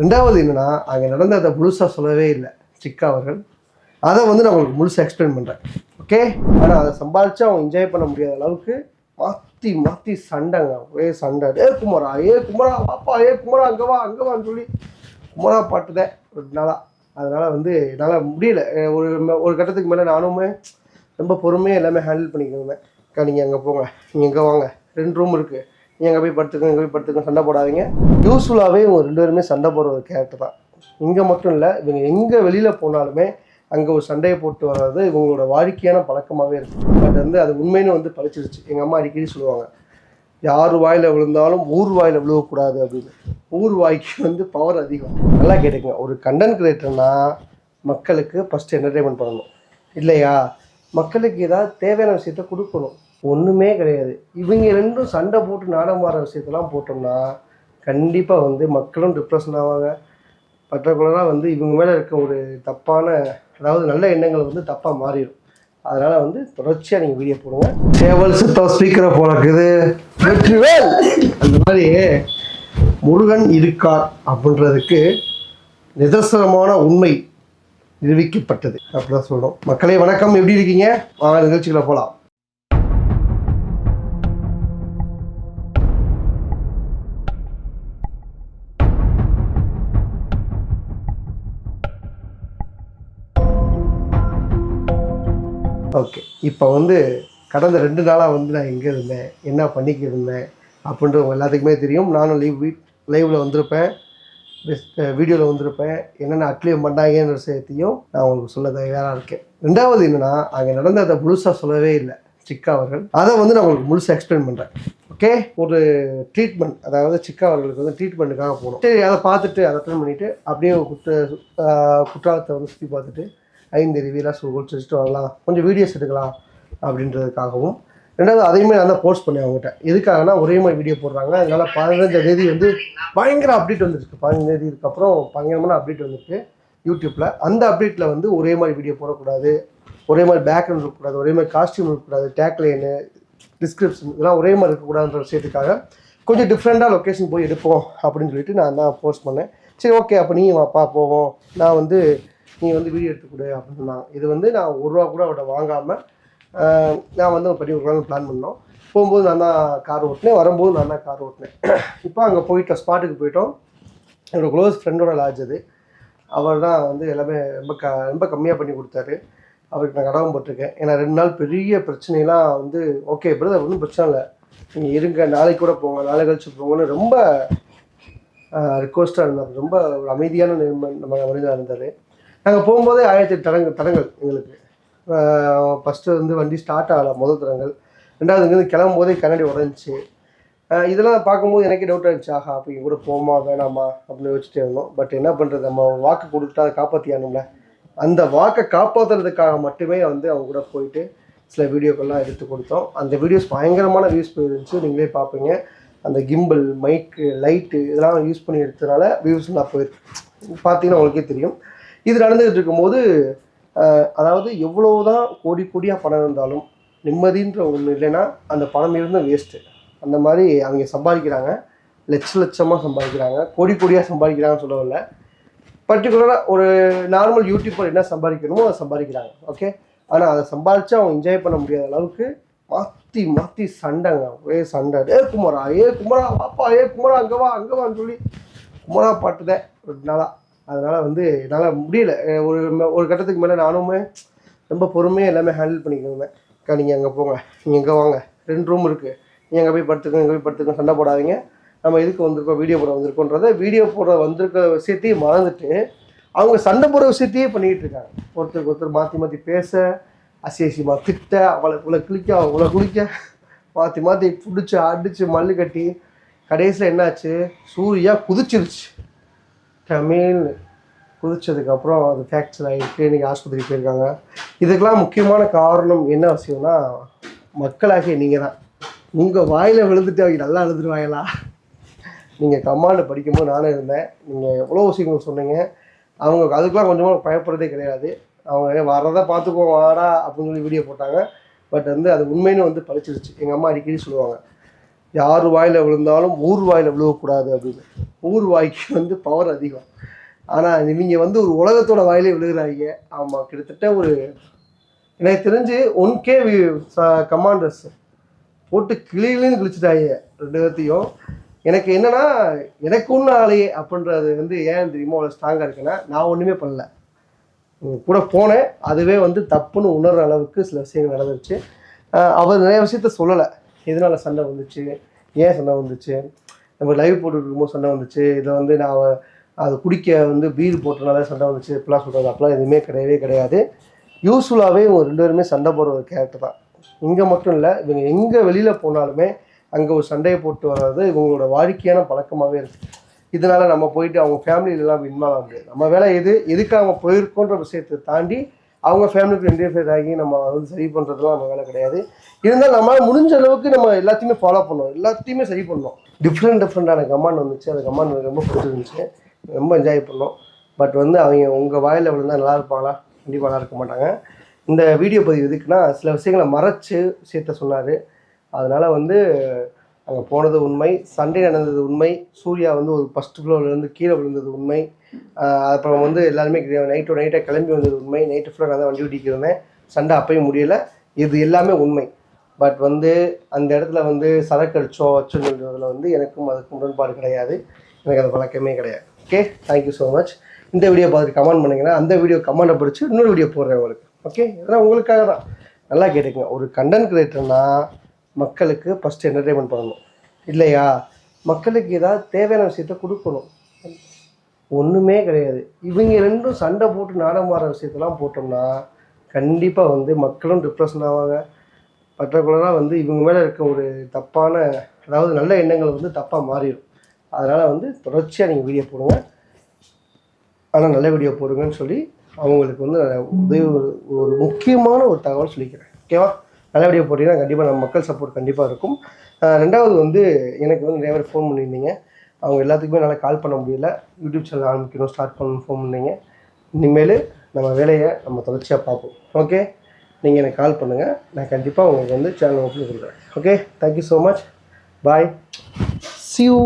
ரெண்டாவது என்னன்னா அங்கே நடந்ததை முழுசாக சொல்லவே இல்லை சிக்கா அவர்கள். அதை வந்து நான் உங்களுக்கு முழுசாக எக்ஸ்பிளைன் பண்ணுறேன் ஓகே ஆனால் அதை சம்பாதிச்சு அவங்க என்ஜாய் பண்ண முடியாத அளவுக்கு மாற்றி மாற்றி சண்டைங்க. ஒரே சண்டை. ஏ குமரா ஏ குமரா வாப்பா ஏ குமரா அங்கே வா அங்கே வான்னு சொல்லி குமரா பாட்டுதான் ஒரு நாளாக அதனால் வந்து என்னால் முடியல. ஒரு ஒரு கட்டத்துக்கு மேலே நானுமே ரொம்ப பொறுமையாக எல்லாமே ஹேண்டில் பண்ணிக்கிறேன். அக்கா நீங்கள் அங்கே போங்க. நீங்கள் இங்கே வாங்க. ரெண்டு ரூம் இருக்குது நீ அங்கே போய் படுத்துக்க இங்கே போய் படுத்துக்கோ சண்டை போடாதீங்க. யூஸ்ஃபுல்லாகவே இவங்க ரெண்டு பேருமே சண்டை போடுற ஒரு கேரக்டர் தான். இங்கே மட்டும் இல்லை இவங்க எங்கே வெளியில் போனாலுமே அங்கே ஒரு சண்டையை போட்டு வர்றது இவங்களோட வாடிக்கையான பழக்கமாகவே இருக்குது பட் வந்து அது உண்மைன்னு வந்து பழிச்சிருச்சு. எங்கள் அம்மா அடிக்கடி சொல்லுவாங்க யார் வாயில் விழுந்தாலும் ஊர் வாயில் விழுவக்கூடாது அப்படின்னு. ஊர் வாய்க்கு வந்து பவர் அதிகம். நல்லா கேட்டுக்கங்க. ஒரு கண்டென்ட் கிரியேட்டர்னா மக்களுக்கு ஃபஸ்ட்டு என்டர்டைன்மெண்ட் பண்ணணும். இல்லையா? மக்களுக்கு ஏதாவது தேவையான விஷயத்த கொடுக்கணும். ஒன்றுமே கிடையாது. இவங்க ரெண்டும் சண்டை போட்டு நாடகம் மாற விஷயத்தெல்லாம் போட்டோம்னா கண்டிப்பாக வந்து மக்களும் டிப்ரெஷன் ஆவாங்க. பர்டிகுலராக வந்து இவங்க மேலே இருக்க ஒரு தப்பான அதாவது நல்ல எண்ணங்கள் வந்து தப்பாக மாறிடும். அதனால் வந்து தொடர்ச்சியாக நீங்கள் வீடியோ போடுங்க. சேவல் சித்தம் ஸ்பீக்கரை போலக்குது. வெற்றிவேல்! அந்த மாதிரி முருகன் இருக்கார் அப்படின்றதுக்கு நிதர்சனமான உண்மை நிரூபிக்கப்பட்டது. அப்படிதான் சொல்லணும். மக்களே வணக்கம். எப்படி இருக்கீங்க? வாங்க நிகழ்ச்சிகளை போகலாம் ஓகே. இப்போ வந்து கடந்த ரெண்டு நாளாக வந்து நான் எங்கே இருந்தேன். என்ன பண்ணிக்கிட்டு இருந்தேன் அப்படின்றது எல்லாத்துக்குமே தெரியும். நானும் லீவ் வீட் லைவில் வந்திருப்பேன். வீடியோவில் வந்திருப்பேன். என்னென்ன அட்லீவ் பண்ணாங்கன்ற விஷயத்தையும் நான் உங்களுக்கு சொல்ல தயாராக இருக்கேன். ரெண்டாவது என்னென்னா அங்கே நடந்த அதை முழுசாக சொல்லவே இல்லை சிக்கா அவர்கள். அதை வந்து நான் உங்களுக்கு முழுசாக எக்ஸ்பிளைன் பண்ணுறேன் ஓகே? ஒரு ட்ரீட்மெண்ட் அதாவது சிக்கா அவர்களுக்கு வந்து ட்ரீட்மெண்ட்டுக்காக போகணும். சரி அதை பார்த்துட்டு அதை அட்டன் பண்ணிவிட்டு அப்படியே குற்ற குற்றாலத்தை வந்து சுற்றி பார்த்துட்டு ஐந்தருவியெல்லாம் சு குளிச்சுட்டு வரலாம். கொஞ்சம் வீடியோஸ் எடுக்கலாம் அப்படின்றதுக்காகவும். ரெண்டாவது அதையுமே நான் தான் போஸ்ட் பண்ணேன் அவங்ககிட்ட. எதுக்காகனா ஒரே மாதிரி வீடியோ போடுறாங்க. அதனால பதினஞ்சாம் தேதி வந்து பயங்கர அப்டேட் வந்துருக்கு. பதினஞ்சு தேதிக்கு அப்புறம் பயங்கரமான அப்டேட் வந்துருக்கு யூடியூப்பில் அந்த அப்டேட்டில் வந்து ஒரே மாதிரி வீடியோ போடக்கூடாது. ஒரே மாதிரி பேக்ரவுண்ட் இருக்கக்கூடாது. ஒரே மாதிரி காஸ்டியூம் இருக்கக்கூடாது. டேக்லைனு டிஸ்கிரிப்ஷன் இதெல்லாம் ஒரே மாதிரி இருக்கக்கூடாதுன்ற விஷயத்துக்காக கொஞ்சம் டிஃப்ரெண்ட்டாக லொக்கேஷன் போய் எடுப்போம் அப்படின்னு சொல்லிட்டு நான் தான் போஸ்ட் பண்ணேன். சரி ஓகே அப்போ நீ வாப்பா போவோம். நான் வந்து நீ வந்து வீடியோ எடுத்துக்கொடு அப்படின்னு சொன்னாங்க. இது வந்து நான் ஒரு ரூபா கூட அவட்ட வாங்காமல் நான் வந்து பண்ணி கொடுக்கலாம்னு பிளான் பண்ணோம். போகும்போது நான் தான் கார் ஓட்டினேன். வரும்போது நான் தான் கார் ஓட்டினேன். இப்போ அங்கே போயிட்டோம். ஸ்பாட்டுக்கு போயிட்டோம். என்னோட க்ளோஸ் ஃப்ரெண்டோட லாட்ஜ் அது. அவர் தான் வந்து எல்லாமே ரொம்ப க ரொம்ப கம்மியாக பண்ணி கொடுத்தாரு. அவருக்கு நான் கடவும் போட்டிருக்கேன். ஏன்னா ரெண்டு நாள் பெரிய பிரச்சனைலாம் வந்து ஓகே பிரதர் ஒன்றும் பிரச்சனை இல்லை. நீங்கள் இருங்க. நாளைக்கு கூட போங்க. நாளை கழிச்சு போங்கன்னு ரொம்ப ரிக்வஸ்ட்டாக இருந்தார். ரொம்ப ஒரு அமைதியான நம்ம மனிதனாக இருந்தார். நாங்கள் போகும்போதே ஆயிரத்தி எட்டு தடங்கள் தடங்கள் எங்களுக்கு. ஃபஸ்ட்டு வந்து வண்டி ஸ்டார்ட் ஆகலை முதல் தடங்கள். ரெண்டாவது இங்கேருந்து கிளம்பும் போதே கண்ணாடி உடஞ்சி இதெல்லாம் பார்க்கும்போது எனக்கே டவுட் ஆயிடுச்சு. ஆஹா அப்போ இங்கே கூட போமா வேணாமா அப்படின்னு யோசிச்சுட்டே இருந்தோம். பட் என்ன பண்ணுறது நம்ம வாக்கு கொடுத்துட்டா அதை காப்பாற்றியானும்ல அந்த வாக்கை காப்பாற்றுறதுக்காக மட்டுமே வந்து அவங்க கூட போயிட்டு சில வீடியோக்கள்லாம் எடுத்து கொடுத்தோம். அந்த வீடியோஸ் பயங்கரமான வியூஸ் போயிருந்துச்சு. நீங்களே பார்ப்பீங்க. அந்த கிம்பிள் மைக்கு லைட்டு இதெல்லாம் யூஸ் பண்ணி எடுத்ததுனால வியூஸ் போயிருக்கு. பார்த்தீங்கன்னா உங்களுக்கே தெரியும். இது நடந்துகிட்டு இருக்கும்போது அதாவது எவ்வளவுதான் கோடி கோடியாக பணம் இருந்தாலும் நிம்மதின்ற ஒன்று இல்லைன்னா அந்த பணம் இருந்தும் வேஸ்ட்டு அந்த மாதிரி அவங்க சம்பாதிக்கிறாங்க. லட்ச லட்சமாக சம்பாதிக்கிறாங்க. கோடி கோடியாக சம்பாதிக்கிறாங்கன்னு சொல்லவில்ல பர்டிகுலராக ஒரு நார்மல் யூடியூப்பர் என்ன சம்பாதிக்கணுமோ அதை சம்பாதிக்கிறாங்க. ஓகே ஆனால் அதை சம்பாதிச்சு அவங்க என்ஜாய் பண்ண முடியாத அளவுக்கு மாற்றி மாற்றி சண்டைங்க. ஒரே சண்டை. ஏ குமரா ஏ குமரா பாப்பா ஏ குமரா அங்கே வா அங்கே வான்னு சொல்லி குமரா பாட்டுதான் ரெண்டு நாளாக அதனால் வந்து என்னால் முடியல. ஒரு ஒரு கட்டத்துக்கு மேலே நானுமே ரொம்ப பொறுமையாக எல்லாமே ஹேண்டில் பண்ணிக்கிறேன் அக்கா நீங்கள் அங்கே போங்க. நீங்கள் இங்கே வாங்க. ரெண்டு ரூம் இருக்குது நீங்கள் அங்கே போய் படுத்துக்கோங்க இங்கே போய் படுத்துக்கோங்க சண்டை போடாதீங்க. நம்ம எதுக்கு வந்திருக்கோம்? வீடியோ போட வந்திருக்கோன்றத வீடியோ போட வந்திருக்க விஷயத்தையும் மறந்துட்டு அவங்க சண்டை போடுற விஷயத்தையே பண்ணிக்கிட்டு இருக்காங்க. ஒருத்தருக்கு ஒருத்தர் மாற்றி மாற்றி பேச அசியசியமாக திட்ட அவளை இவ்வளோ குளிக்க அவளை குளிக்க மாற்றி மாற்றி பிடிச்சி அடித்து மல்லு கட்டி கடைசியில் என்னாச்சு? சூரியா குதிச்சிருச்சு. தமிழ்னு குதிச்சதுக்கப்புறம் அது ஃபேக்சர் ஆகிட்டு இன்றைக்கி ஆஸ்பத்திரி போயிருக்காங்க. இதுக்கெலாம் முக்கியமான காரணம் என்ன விஷயம்னா மக்களாகிய நீங்கள் தான் உங்கள் வாயில் விழுந்துட்டு அவங்க நல்லா எழுதுருவாங்களா நீங்கள் கம்மாண்டு படிக்கும்போது நானும் இருந்தேன் நீங்கள் எவ்வளோ விஷயங்கள் சொன்னீங்க. அவங்க அதுக்கெலாம் கொஞ்சமாக பயப்படுறதே கிடையாது. அவங்க வர்றதை பார்த்துக்கோ வாடா அப்படின்னு சொல்லி வீடியோ போட்டாங்க. பட் வந்து அது உண்மைன்னு வந்து பழிச்சிருச்சு. எங்கள் அம்மா அடிக்கடி சொல்லுவாங்க. யார் வாயில் விழுந்தாலும் ஊர் வாயில் விழுவக்கூடாது அப்படின்னு. ஊர் வாய்க்கு வந்து பவர் அதிகம். ஆனால் நீங்கள் வந்து ஒரு உலகத்தோட வாயிலே விழுகிறாங்க. ஆமாம் கிட்டத்தட்ட ஒரு எனக்கு தெரிஞ்சு ஒன் கே கமாண்டர்ஸ் போட்டு கிளியிலேருந்து கிழிச்சிட்டாங்க ரெண்டு பேர்த்தையும். எனக்கு என்னென்னா எனக்கு ஒன்றும் ஆலையே அப்படின்றது வந்து ஏன் தெரியுமோ அவ்வளோ ஸ்ட்ராங்காக இருக்குன்னா நான் ஒன்றுமே பண்ணல. கூட போனேன். அதுவே வந்து தப்புன்னு உணர்கிற அளவுக்கு சில விஷயங்கள் நடந்துருச்சு. அவர் நிறைய விஷயத்த சொல்லலை. எதனால சண்டை வந்துச்சு? ஏன் சண்டை வந்துச்சு? நம்ம லைவ் போட்டுட்டு சண்டை வந்துச்சு. இதை வந்து நான் அதை அது குடிக்க வந்து பீர் போட்டனால சண்டை வந்துச்சு. இப்பெல்லாம் சொல்கிறது அப்பெல்லாம் எதுவுமே கிடையவே கிடையாது. யூஸ்ஃபுல்லாகவே இவங்க ரெண்டு பேருமே சண்டை போடுற ஒரு கேரக்டர் தான். இங்கே மட்டும் இல்லை இவங்க எங்கே வெளியில் போனாலுமே அங்கே ஒரு சண்டையை போட்டு வர்றது இவங்களோட வாடிக்கையான பழக்கமாகவே இருக்குது இதனால் நம்ம போயிட்டு அவங்க ஃபேமிலியிலலாம் இன்வால்வ் முடியாது. நம்ம வேலை எது? எதுக்கு அவங்க போயிருக்கோன்ற விஷயத்தை தாண்டி அவங்க ஃபேமிலிக்கு இன்டர்ஃபியர் ஆகி நம்ம வந்து சரி பண்ணுறதுலாம் நம்ம வேலை கிடையாது. இருந்தாலும் நம்மளால் முடிஞ்ச அளவுக்கு நம்ம எல்லாத்தையுமே ஃபாலோ பண்ணோம். எல்லாத்தையுமே சரி பண்ணோம். டிஃப்ரெண்ட் டிஃப்ரெண்ட்டான கமாண்ட் வந்துச்சு. அந்த கமாண்ட் எனக்கு ரொம்ப பிடிச்சிருந்துச்சு. ரொம்ப என்ஜாய் பண்ணோம். பட் வந்து அவங்க உங்கள் வாயில் விழுந்தா நல்லா இருப்பாங்களா? கண்டிப்பாக நல்லா இருக்க மாட்டாங்க. இந்த வீடியோ பதிவு எதுக்குன்னா சில விஷயங்களை மறைச்சு விஷயத்த சொன்னார். அதனால் வந்து அங்கே போனது உண்மை சண்டே நடந்தது உண்மை சூர்யா வந்து ஒரு ஃபஸ்ட் ஃப்ளோர்லேருந்து கீழே விழுந்தது உண்மை. அப்புறம் வந்து எல்லாருமே நைட்டோட நைட்டாக கிளம்பி வந்தது உண்மை. நைட்டு ஃபுல்லாக நான் தான் வண்டி ஓட்டிக்கிட்டு இருந்தேன். சண்டை அப்பயும் முடியலை. இது எல்லாமே உண்மை. பட் வந்து அந்த இடத்துல வந்து சரக்கு அடிச்சோ வச்சுன்றதுல வந்து எனக்கும் அதுக்கு உடன்பாடு கிடையாது. எனக்கு அது பழக்கமே கிடையாது. Okay thank you so much இந்த வீடியோ பார்த்துட்டு கமெண்ட் பண்ணிங்கன்னா அந்த வீடியோ கமெண்ட்டை பிடிச்சி இன்னொரு வீடியோ போடுறேன் உங்களுக்கு. ஓகே இதெல்லாம் உங்களுக்காக தான் நல்லா கேட்டுக்கங்க. ஒரு கண்டென்ட் கிரியேட்டர்னா மக்களுக்கு ஃபஸ்ட்டு என்டர்டைன்மெண்ட் பண்ணணும். இல்லையா? மக்களுக்கு ஏதாவது தேவையான விஷயத்த கொடுக்கணும். ஒன்றுமே கிடையாது. இவங்க ரெண்டும் சண்டை போட்டு நாடகம் மாற விஷயத்தெல்லாம் போட்டோம்னா கண்டிப்பாக வந்து மக்களும் டிப்ரெஷன் ஆவாங்க. பர்டிகுலராக வந்து இவங்க மேலே இருக்க ஒரு தப்பான அதாவது நல்ல எண்ணங்கள் வந்து தப்பாக மாறிடும். அதனால் வந்து தொடர்ச்சியாக நீங்கள் வீடியோ போடுங்க. ஆனால் நல்ல வீடியோ போடுங்கன்னு சொல்லி அவங்களுக்கு வந்து உதவி ஒரு- ஒரு முக்கியமான ஒரு தகவல் சொல்லிக்கிறேன். ஓகேவா நல்லபடியாக போட்டிங்கன்னா கண்டிப்பாக நம்ம மக்கள் சப்போர்ட் கண்டிப்பாக இருக்கும். ரெண்டாவது வந்து எனக்கு வந்து நிறைய பேர் ஃபோன் பண்ணியிருந்தீங்க. அவங்க எல்லாத்துக்குமே என்னால் கால் பண்ண முடியல. யூடியூப் சேனல் ஆரம்பிக்கணும் ஸ்டார்ட் பண்ணணும் ஃபோன் பண்ணீங்க. இனிமேல் நம்ம வேலையை நம்ம தொடர்ச்சியாக பார்ப்போம். ஓகே நீங்கள் எனக்கு கால் பண்ணுங்கள் நான் கண்டிப்பாக உங்களுக்கு வந்து சேனல் ஓப்பன் கொடுக்குறேன் okay thank you so much bye see you